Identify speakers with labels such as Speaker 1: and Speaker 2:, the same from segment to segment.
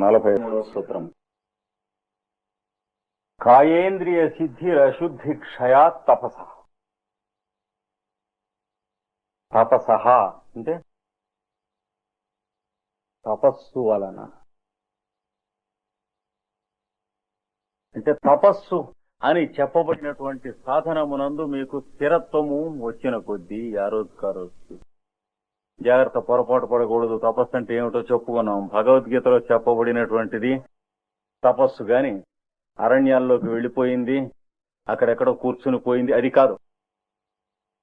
Speaker 1: నలభై సూత్రం కాయేంద్రియ సిద్ధి అశుద్ధి క్షయా తపస. తపస అంటే తపస్సు వలన. అంటే తపస్సు అని చెప్పబడినటువంటి సాధనమునందు మీకు స్థిరత్వము వచ్చిన కొద్దీ ఆ రోజు. జాగ్రత్త పొరపాటు పడకూడదు. తపస్సు అంటే ఏమిటో చెప్పుకున్నాం. భగవద్గీతలో చెప్పబడినటువంటిది తపస్సు గాని అరణ్యాల్లోకి వెళ్ళిపోయింది. అక్కడెక్కడో కూర్చుని పోయింది. అది కాదు.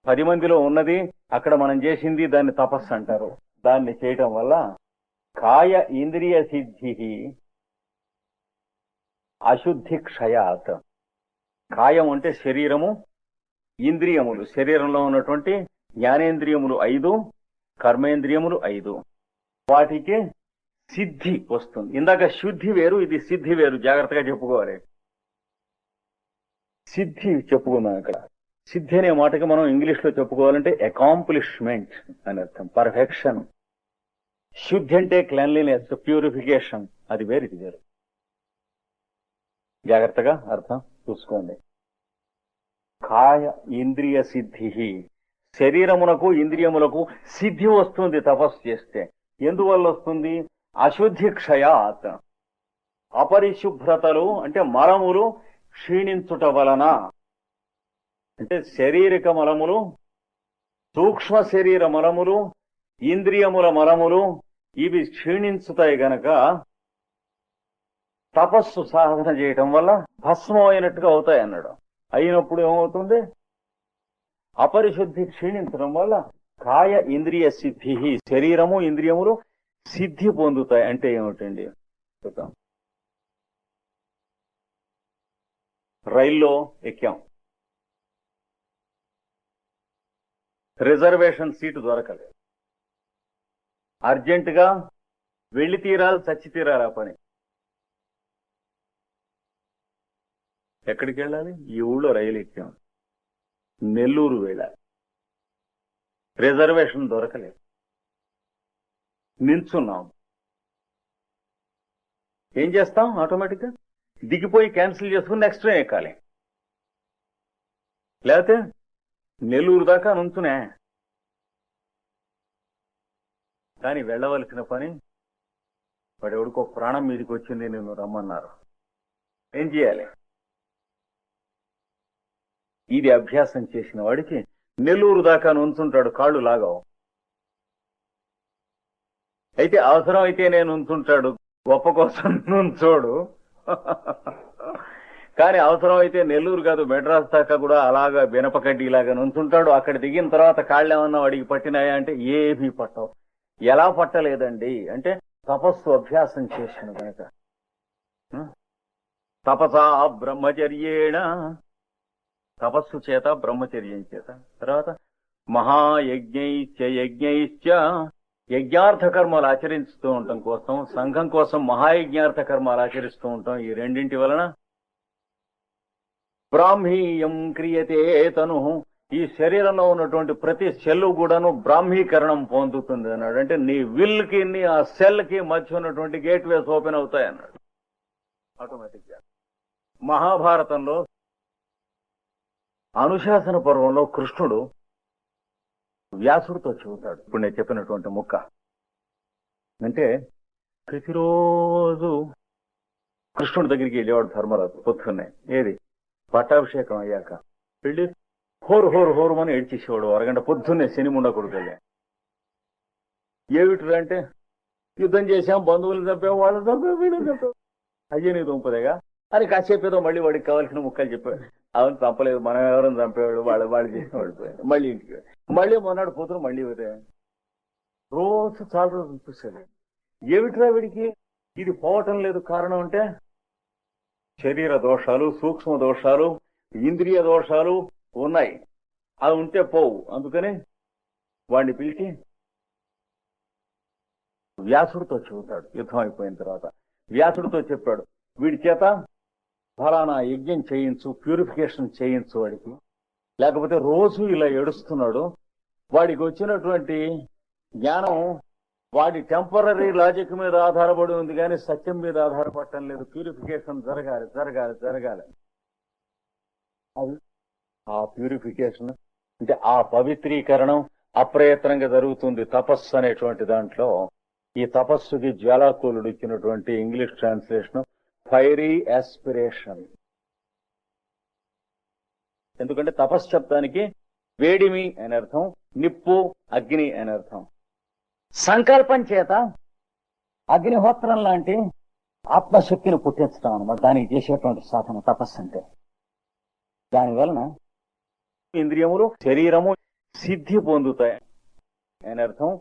Speaker 1: పది మందిలో ఉన్నది అక్కడ మనం చేసింది దాన్ని తపస్సు అంటారు. దాన్ని చేయటం వల్ల కాయ ఇంద్రియ సిద్ధి అశుద్ధి క్షయాత్. కాయం అంటే శరీరము ఇంద్రియములు. శరీరంలో ఉన్నటువంటి జ్ఞానేంద్రియములు ఐదు కర్మేంద్రియములు ఐదు. వాటికి సిద్ధి వస్తుంది. ఇందాక శుద్ధి వేరు ఇది సిద్ధి వేరు. జాగ్రత్తగా చెప్పుకోవాలి. సిద్ధి చెప్పుకున్నాం ఇక్కడ. సిద్ధి అనే మాటకి మనం ఇంగ్లీష్లో చెప్పుకోవాలంటే అకాంప్లిష్మెంట్ అని అర్థం. పర్ఫెక్షన్ శుద్ధి అంటే క్లెన్లీనెస్ ప్యూరిఫికేషన్ అది వేరు ఇది వేరు. జాగ్రత్తగా అర్థం చూసుకోండి. కాయ ఇంద్రియ సిద్ధి శరీరమునకు ఇంద్రియములకు సిద్ధి వస్తుంది తపస్సు చేస్తే. ఎందువల్ల వస్తుంది? అశుద్ధి క్షయాత్ అపరిశుభ్రతలు అంటే మలములు క్షీణించుట వలన. అంటే శారీరక మలములు సూక్ష్మ శరీర మలములు ఇంద్రియముల మలములు ఇవి క్షీణించుతాయి గనక తపస్సు సాధన చేయటం వల్ల భస్మం అయినట్టుగా అవుతాయి అన్నాడు అయినప్పుడు ఏమవుతుంది? అపరిశుద్ధి క్షీణించడం వల్ల కాయ ఇంద్రియ సిద్ధి శరీరము ఇంద్రియములు సిద్ధి పొందుతాయి అంటే ఏమిటండి? చూద్దాం. రైల్లో ఎక్కాం. రిజర్వేషన్ సీటు దొరకలేదు. అర్జెంటుగా వెళ్ళి తీరాలి చచ్చి తీరాలి ఆ పని. ఎక్కడికి వెళ్ళాలి? ఈ ఊళ్ళో రైలు ఎక్కాం. నెల్లూరు వెళ్ళాలి. రిజర్వేషన్ దొరకలేదు. నిల్చున్నాం. ఏం చేస్తాం? ఆటోమేటిక్గా దిగిపోయి క్యాన్సిల్ చేసుకుని నెక్స్ట్ ట్రైన్ ఎక్కాలి. లేకపోతే నెల్లూరు దాకా నుంచునే. కానీ వెళ్ళవలసిన పని వాడు ఎవడికో ప్రాణం మీదకి వచ్చింది నేను రమ్మన్నారు. ఏం చేయాలి? ఇది అభ్యాసం చేసిన వాడికి నెల్లూరు దాకా నుంచుంటాడు కాళ్ళు లాగవు. అయితే అవసరం అయితే నేను ఉంచుంటాడు గొప్ప కోసం నుంచోడు. కానీ అవసరం అయితే నెల్లూరు కాదు మెడ్రాస్ దాకా కూడా అలాగా బెనపకడ్డి ఇలాగా నుంచుంటాడు. అక్కడ దిగిన తర్వాత కాళ్ళు ఏమన్నా వాడికి పట్టినాయా అంటే ఏమీ పట్టవు. ఎలా పట్టలేదండి? అంటే తపస్సు అభ్యాసం చేశాను కనుక తపసా బ్రహ్మచర్యేణ తపస్సు చేత బ్రహ్మచర్యం చేత. తర్వాత మహాయజ్ఞైశ్చ యజ్ఞైశ్చ యజ్ఞార్థ కర్మలు ఆచరిస్తూ ఉండటం కోసం సంఘం కోసం మహాయజ్ఞార్థ కర్మలు ఆచరిస్తూ ఉంటాం ఈ రెండింటి వలన బ్రాహ్మీయం క్రియతే తను. ఈ శరీరంలో ఉన్నటువంటి ప్రతి సెల్ కూడాను బ్రాహ్మీకరణం పొందుతుంది అన్నాడు. అంటే నీ విల్కి నీ ఆ సెల్కి మధ్య ఉన్నటువంటి గేట్ వేస్ ఓపెన్ అవుతాయి అన్నాడు. ఆటోమేటిక్గా. మహాభారతంలో అనుశాసన పర్వంలో కృష్ణుడు వ్యాసుడితో చెబుతాడు. ఇప్పుడు నేను చెప్పినటువంటి ముక్క. అంటే ప్రతిరోజు కృష్ణుడి దగ్గరికి వెళ్ళేవాడు ధర్మరాజు పొద్దున్నే. ఏది? పట్టాభిషేకం అయ్యాక. వెళ్ళి హోరు హోరు హోరు అని ఏడ్చేసేవాడు. అరగంట పొద్దున్నే శని ముండ కొడుకెళ్ళా ఏమిటి అంటే? యుద్ధం చేశాం బంధువులు చంపాం వాళ్ళు చంపాం వీళ్ళు చంపాం. అయ్యే నీ దుంపదేగా అని కాసేపేదో మళ్ళీ వాడికి కావాల్సిన ముక్కలు చెప్పాడు. అవును చంపలేదు. మనం ఎవరైనా చంపేవాడు? వాళ్ళు వాళ్ళు చేసిన మళ్ళీ ఇంటికి మళ్ళీ మొన్నటి కూతురు మళ్ళీ పోతే రోజు చాలా రోజులు చూసాడు ఏమిట్రా వీడికి? ఇది పోవటం లేదు. కారణం అంటే శరీర దోషాలు సూక్ష్మ దోషాలు ఇంద్రియ దోషాలు ఉన్నాయి. అవి ఉంటే పోవు. అందుకని వాడిని పిలిచి వ్యాసుడితో చెబుతాడు. యుద్ధం అయిపోయిన తర్వాత వ్యాసుడితో చెప్పాడు. వీడి చేత ఫలానా యజ్ఞం చేయించు ప్యూరిఫికేషన్ చేయించు వాడికి. లేకపోతే రోజు ఇలా ఏడుస్తున్నాడు. వాడికి వచ్చినటువంటి జ్ఞానం వాడి టెంపరీ లాజిక్ మీద ఆధారపడి ఉంది కానీ సత్యం మీద ఆధారపడటం లేదు. ప్యూరిఫికేషన్ జరగాలి జరగాలి జరగాలి. అది ఆ ప్యూరిఫికేషన్ అంటే ఆ పవిత్రీకరణం అప్రయత్నంగా జరుగుతుంది తపస్సు అనేటువంటి దాంట్లో. ఈ తపస్సుకి జ్వాలాకూలుడు ఇచ్చినటువంటి ఇంగ్లీష్ ట్రాన్స్లేషన్ ఫైరీ ఆస్పిరేషన్ ఎందుకంటే తపస్సు శబ్దానికి వేడిమి అని అర్థం నిప్పు అగ్ని అని అర్థం. సంకల్పం చేత అగ్నిహోత్రం లాంటి ఆత్మశక్తిని పుట్టించడం అనమాట దానికి చేసేటువంటి సాధన తపస్సు అంటే. దాని వలన ఇంద్రియములు శరీరము సిద్ధి పొందుతాయి అని అర్థం.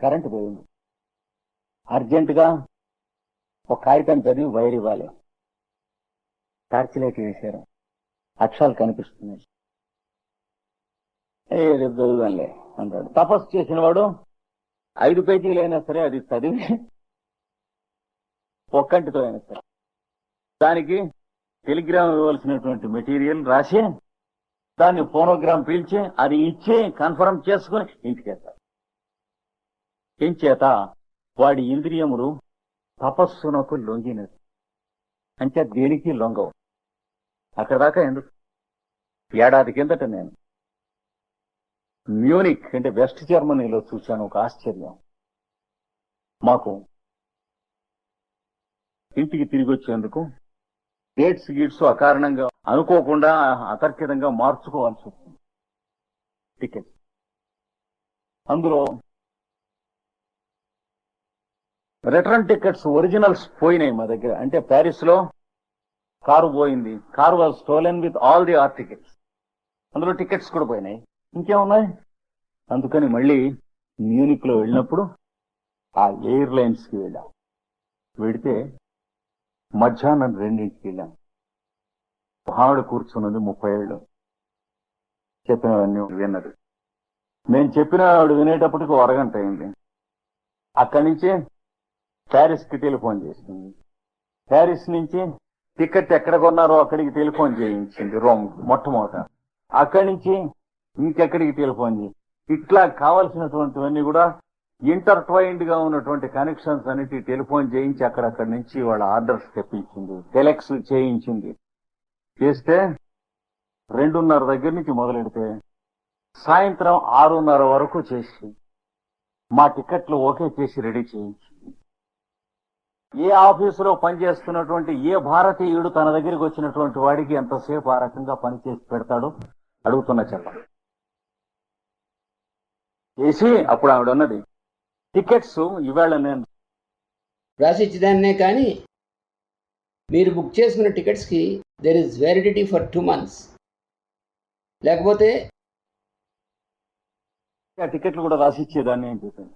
Speaker 1: కరెంటు పోయింది. అర్జెంటుగా ఒక కాగితం చదివి వైర్ ఇవ్వాలి. టార్చ్ లైట్ వేశారు. అక్షరాలు కనిపిస్తున్నాయి. ఏ రేపు చదువుదాంలే అంటాడు. తపస్సు చేసిన వాడు ఐదు పేజీలు అయినా సరే అది చదివి ఒక్కంటితో అయినా సరే. దానికి టెలిగ్రామ్ ఇవ్వాల్సినటువంటి మెటీరియల్ రాసి దాన్ని ఫోనోగ్రామ్ పీల్చి అది ఇచ్చి కన్ఫర్మ్ చేసుకుని ఇంటికి వెళ్తారు వాడి ఇంద్రియములు తపస్సునకు లొంగినది. అంటే దేనికి లొంగవు? అక్కడ దాకా ఎందుకు? ఏడాది కిందట నేను మ్యూనిక్ అంటే వెస్ట్ జర్మనీలో చూశాను ఒక ఆశ్చర్యం. మాకు ఇంటికి తిరిగి వచ్చేందుకు డేట్స్ గీట్స్ అకారణంగా అనుకోకుండా అతర్కితంగా మార్చుకోవాల్సి వస్తుంది టికెట్. అందులో రిటర్న్ టికెట్స్ ఒరిజినల్స్ పోయినాయి మా దగ్గర. అంటే ప్యారిస్లో కారు పోయింది. Car was stolen with all the our tickets అందులో టికెట్స్ కూడా పోయినాయి. ఇంకేమున్నాయి? అందుకని మళ్ళీ మ్యూనిక్లో వెళ్ళినప్పుడు ఆ ఎయిర్లైన్స్కి వెళ్ళాం. వెడితే మధ్యాహ్నం రెండింటికి వెళ్ళాం. ఆవిడ కూర్చున్నది ముప్పై ఏళ్ళు. చెప్పినవన్నీ విన్నది. నేను చెప్పిన ఆవిడ వినేటప్పటికి అరగంట అయింది. అక్కడి నుంచి ప్యారిస్కి టెలిఫోన్ చేసింది. ప్యారిస్ నుంచి టికెట్ ఎక్కడ కొన్నారో అక్కడికి టెలిఫోన్ చేయించింది రోమ్ మొట్టమొదట. అక్కడి నుంచి ఇంకెక్కడికి టెలిఫోన్ చేసి ఇట్లా కావలసినటువంటివన్నీ కూడా ఇంటర్ట్వైన్డ్గా ఉన్నటువంటి కనెక్షన్స్ అన్నిటి టెలిఫోన్ చేయించి అక్కడక్కడి నుంచి వాళ్ళ ఆర్డర్స్ తెప్పించింది. టెలెక్స్ చేయించింది. చేస్తే రెండున్నర దగ్గర నుంచి మొదలెడితే సాయంత్రం ఆరున్నర వరకు చేసి మా టికెట్లు ఓకే చేసి రెడీ చేయించి ఏ ఆఫీసులో పనిచేస్తున్నటువంటి ఏ భారతీయుడు తన దగ్గరికి వచ్చినటువంటి వాడికి ఎంతసేపు ఆ రకంగా పనిచేసి పెడతాడు అడుగుతున్న చల్లం చేసి అప్పుడు ఆవిడ ఉన్నది టికెట్స్ ఇవాళ నేను
Speaker 2: రాసి ఇచ్చేదాన్నే కానీ మీరు బుక్ చేసుకున్న టికెట్స్కి there is validity for two months లేకపోతే
Speaker 1: ఆ టికెట్లు కూడా రాసి ఇచ్చేదాన్ని అని చెప్పాను.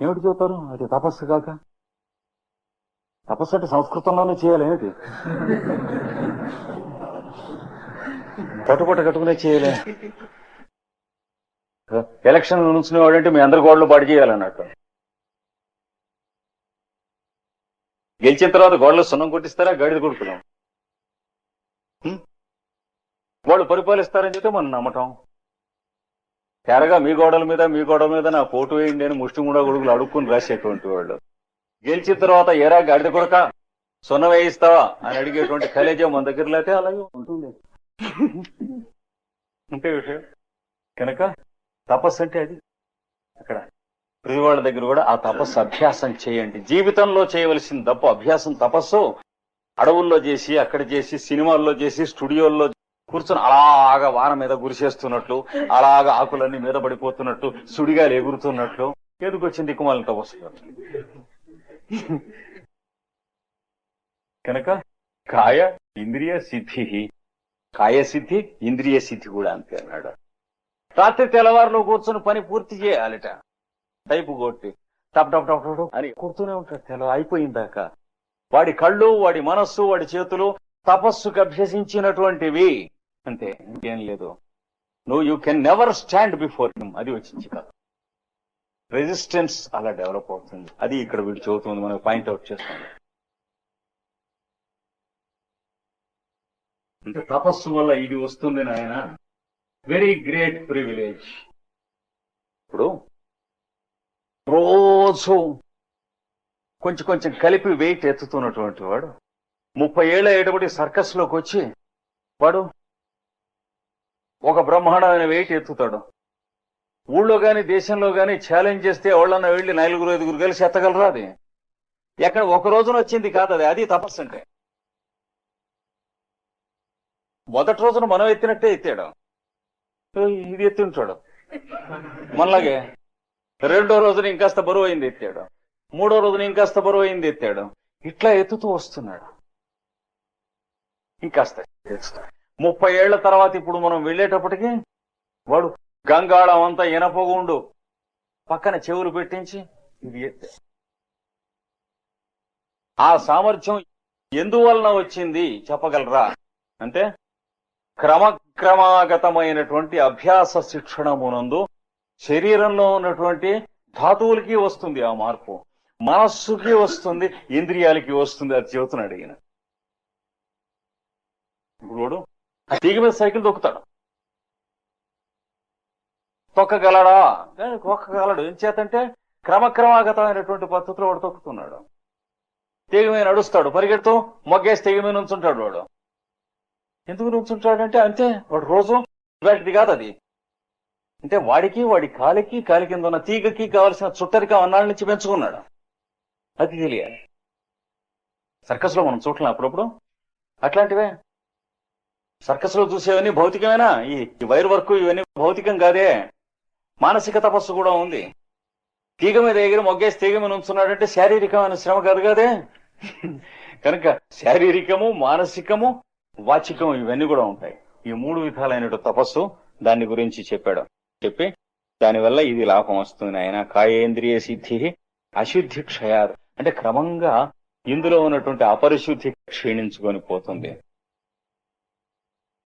Speaker 1: ఏమిటి చూస్తారు అది తపస్సు కాక? తపస్సు అంటే సంస్కృతంలోనే చేయాలి ఏమిటి? పట్టుపట్ట కట్టుకునే చేయలే. ఎలక్షన్ నుంచునేవాడంటే మీ అందరి గోడలు పాడు చేయాలన్నట్టు. గెలిచిన తర్వాత గోడలు సున్నం కొట్టిస్తారా గాడిద కొడుకుదాం వాళ్ళు పరిపాలిస్తారని చెప్తే మనం నమ్మటం. తెరగా మీ గోడల మీద మీ గోడల మీద నా పోటు వేయండి అని ముష్టి కూడా గొడుగులు అడుక్కుని రాసేటువంటి వాళ్ళు. గెలిచిన తర్వాత ఏరా గాడిద కొడక? సున్న వేయిస్తావా అని అడిగేటువంటి కలేజం మన దగ్గర లేకపోతే అలాగే ఉంటుంది. అంతే విషయం? కనుక తపస్సు అంటే అది. అక్కడ ప్రతి వాళ్ళ దగ్గర కూడా ఆ తపస్సు అభ్యాసం చేయండి. జీవితంలో చేయవలసిన తప్పు అభ్యాసం తపస్సు అడవుల్లో చేసి అక్కడ చేసి సినిమాల్లో చేసి స్టూడియోల్లో కూర్చొని అలాగా వాన మీద గురిసేస్తున్నట్లు అలాగా ఆకులన్నీ మీద పడిపోతున్నట్టు సుడిగాలు ఎగురుతున్నట్లు. ఎందుకు వచ్చింది దిక్కుమాలిన తపస్సు? కనుక కాయ ఇంద్రియ సిద్ధి. కాయ సిద్ధి ఇంద్రియ సిద్ధి కూడా అంతే అన్నాడు. రాత్రి తెల్లవారులో కూర్చొని పని పూర్తి చేయాలిట. టైపు కొట్టి టప్ టప్ టప్ టప్ అని కూర్చునే ఉంటాడు తెల్ల అయిపోయిందాక వాడి కళ్ళు వాడి మనస్సు వాడి చేతులు తపస్సుకు అభ్యసించినటువంటివి. అంతే ఇంకేం లేదు. నువ్వు you can never stand before him అది వచ్చింది కదా రెసిస్టెన్స్ అలా డెవలప్ అవుతుంది. అది ఇక్కడ వీడు చదువుతుంది మనకు పాయింట్ అవుట్ చేస్తుంది. అంటే తపస్సు వల్ల ఇది వస్తుంది నాయన. వెరీ గ్రేట్ ప్రివిలేజ్ ఇప్పుడు రోజు కొంచెం కొంచెం కలిపి వెయిట్ ఎత్తుతున్నటువంటి వాడు ముప్పై ఏళ్ళ అయ్యేటప్పటి సర్కస్లోకి వచ్చి వాడు ఒక బ్రహ్మాండమైన వెయిట్ ఎత్తుతాడు. ఊళ్ళో కానీ దేశంలో కానీ ఛాలెంజ్ చేస్తే ఎవళ్ళన్నా వెళ్ళి నలుగురు ఐదుగురు కలిసి ఎత్తగలరా అది? ఎక్కడ ఒక రోజున వచ్చింది కాదు అది అది తపస్సు అంటే. మొదటి రోజున మనం ఎత్తినట్టే ఎత్తాడు. ఇది ఇది చూడు. మనలాగే. రెండో రోజున ఇంకాస్త బరువు అయింది ఎత్తాడు. మూడో రోజున ఇంకాస్త బరువు అయింది ఎత్తాడు. ఇట్లా ఎత్తుతూ వస్తున్నాడు. ఇంకాస్త ముప్పై ఏళ్ళ తర్వాత ఇప్పుడు మనం వెళ్ళేటప్పటికి వాడు గంగాళం అంతా ఇనపగుండు పక్కన చెవులు పెట్టించి ఇది ఎత్తే. ఆ సామర్థ్యం ఎందువలన వచ్చింది చెప్పగలరా? అంటే క్రమక్రమాగతమైనటువంటి అభ్యాస శిక్షణమునందు శరీరంలో ఉన్నటువంటి ధాతువులకి వస్తుంది ఆ మార్పు. మనస్సుకి వస్తుంది ఇంద్రియాలకి వస్తుంది అది చెబుతున్నాడు ఈయన. ఇప్పుడు తీగ మీద సైకిల్ దొక్కుతాడు. తొక్కగలడా? కానీ తొక్కగలడు. ఏం చేతంటే క్రమక్రమాగతమైనటువంటి పద్ధతిలో వాడు తొక్కుతున్నాడు. తీగ మీద నడుస్తాడు. పరిగెడుతూ మొగ్గేసి తీగ మీద నుంచుంటాడు వాడు. ఎందుకు నుంచుంటాడంటే అంతే వాడు రోజు వాటిది కాదు అది. అంటే వాడికి వాడి కాలికి కాలి కింద ఉన్న తీగకి కావలసిన చుట్టరిక అన్నాళ్ళ నుంచి పెంచుకున్నాడు అది తెలియాలి. సర్కస్లో మనం చూడలేం అప్పుడప్పుడు. అట్లాంటివే. సర్కస్లో చూసేవన్నీ భౌతికమేనా? ఈ వైర్ వర్క్ ఇవన్నీ భౌతికం కాదే. మానసిక తపస్సు కూడా ఉంది. తీగ మీద ఎగిరి మొగ్గేసి తీగ మీద ఉంచున్నాడంటే శారీరకమైన శ్రమ కాదు కదే? కనుక శారీరకము మానసికము వాచికము ఇవన్నీ కూడా ఉంటాయి. ఈ మూడు విధాలైన తపస్సు దాని గురించి చెప్పాడు. చెప్పి దానివల్ల ఇది లాభం వస్తుంది ఆయన కాయేంద్రియ సిద్ధి అశుద్ధి క్షయారు అంటే క్రమంగా ఇందులో ఉన్నటువంటి అపరిశుద్ధి క్షీణించుకొని పోతుంది.